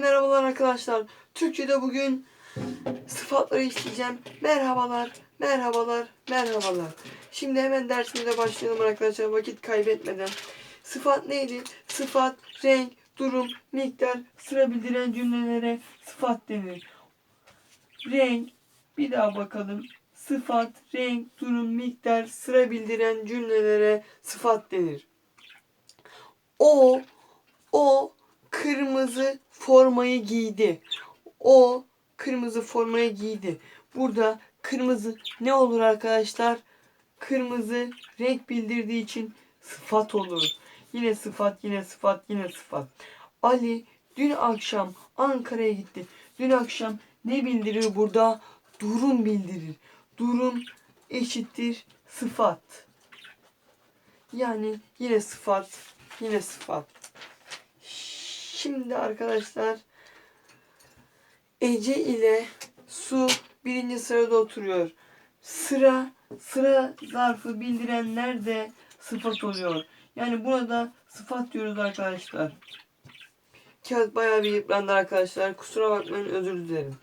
Merhabalar arkadaşlar. Türkçe'de bugün sıfatları işleyeceğim. Merhabalar, merhabalar, merhabalar. Şimdi hemen dersimize başlayalım arkadaşlar vakit kaybetmeden. Sıfat neydi? Sıfat, renk, durum, miktar, sıra bildiren cümlelere sıfat denir. Renk, bir daha bakalım. Sıfat, renk, durum, miktar, sıra bildiren cümlelere sıfat denir. O, o kırmızı formayı giydi. O kırmızı formayı giydi. Burada kırmızı ne olur arkadaşlar? Kırmızı renk bildirdiği için sıfat olur. Yine sıfat, yine sıfat, yine sıfat. Ali dün akşam Ankara'ya gitti. Dün akşam ne bildirir burada? Durum bildirir. Durum eşittir sıfat. Yani yine sıfat, yine sıfat. Şimdi arkadaşlar Ece ile Su birinci sırada oturuyor. Sıra sıra zarfı bildirenler de sıfat oluyor. Yani burada sıfat diyoruz arkadaşlar. Kağıt bayağı bir yıprandı arkadaşlar. Kusura bakmayın özür dilerim.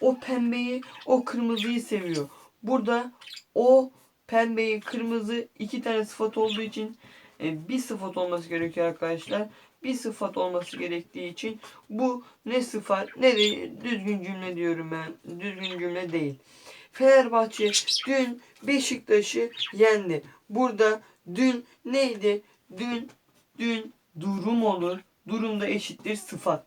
O pembeyi, o kırmızıyı seviyor. Burada o pembeyi, kırmızı iki tane sıfat olduğu için e, bir sıfat olması gerekiyor arkadaşlar. Bir sıfat olması gerektiği için bu ne sıfat ne de düzgün cümle diyorum ben. Düzgün cümle değil. Fenerbahçe dün Beşiktaş'ı yendi. Burada dün neydi? Dün dün durum olur. Durumda eşittir sıfat.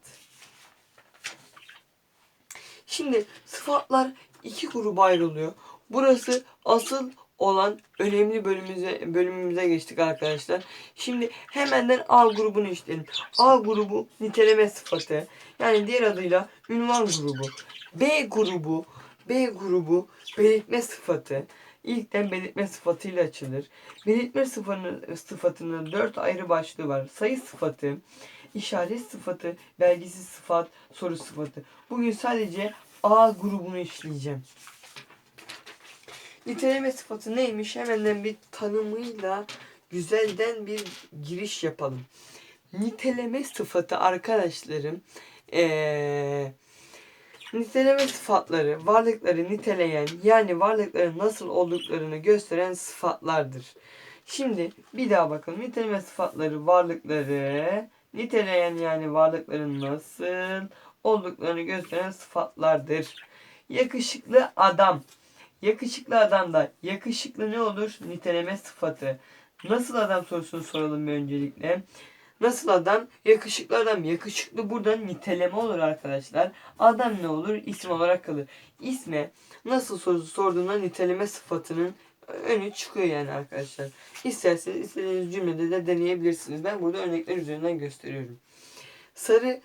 Şimdi sıfatlar iki gruba ayrılıyor. Burası asıl olan önemli bölümümüze, bölümümüze geçtik arkadaşlar. Şimdi hemenden A grubunu işleyelim. A grubu niteleme sıfatı. Yani diğer adıyla ünvan grubu. B grubu B grubu belirtme sıfatı. İlkten belirtme sıfatıyla açılır. Belirtme sıfatının, sıfatının dört ayrı başlığı var. Sayı sıfatı, işaret sıfatı, belgisiz sıfat, soru sıfatı. Bugün sadece A grubunu işleyeceğim. Niteleme sıfatı neymiş? Hemen bir tanımıyla güzelden bir giriş yapalım. Niteleme sıfatı arkadaşlarım ee, niteleme sıfatları varlıkları niteleyen yani varlıkların nasıl olduklarını gösteren sıfatlardır. Şimdi bir daha bakalım. Niteleme sıfatları varlıkları niteleyen yani varlıkların nasıl olduklarını gösteren sıfatlardır. Yakışıklı adam Yakışıklı adamda yakışıklı ne olur? Niteleme sıfatı. Nasıl adam sorusunu soralım bir öncelikle. Nasıl adam? Yakışıklı adam. Yakışıklı burada niteleme olur arkadaşlar. Adam ne olur? İsim olarak kalır. İsme nasıl sorusu sorduğunda niteleme sıfatının önü çıkıyor yani arkadaşlar. İsterseniz istediğiniz cümlede de deneyebilirsiniz. Ben burada örnekler üzerinden gösteriyorum. Sarı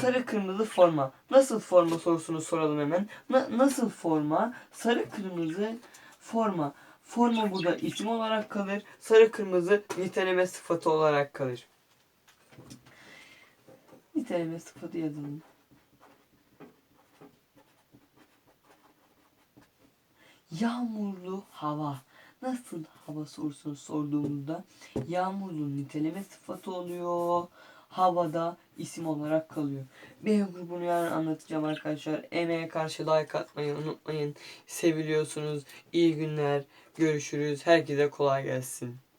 sarı kırmızı forma. Nasıl forma sorusunu soralım hemen. Na- nasıl forma? Sarı kırmızı forma. Forma burada isim olarak kalır. Sarı kırmızı niteleme sıfatı olarak kalır. Niteleme sıfatı yazalım. Yağmurlu hava. Nasıl hava sorusunu sorduğumuzda yağmurlu niteleme sıfatı oluyor havada isim olarak kalıyor. B grubunu yarın anlatacağım arkadaşlar. Emeğe karşı like atmayı unutmayın. Seviliyorsunuz. İyi günler. Görüşürüz. Herkese kolay gelsin.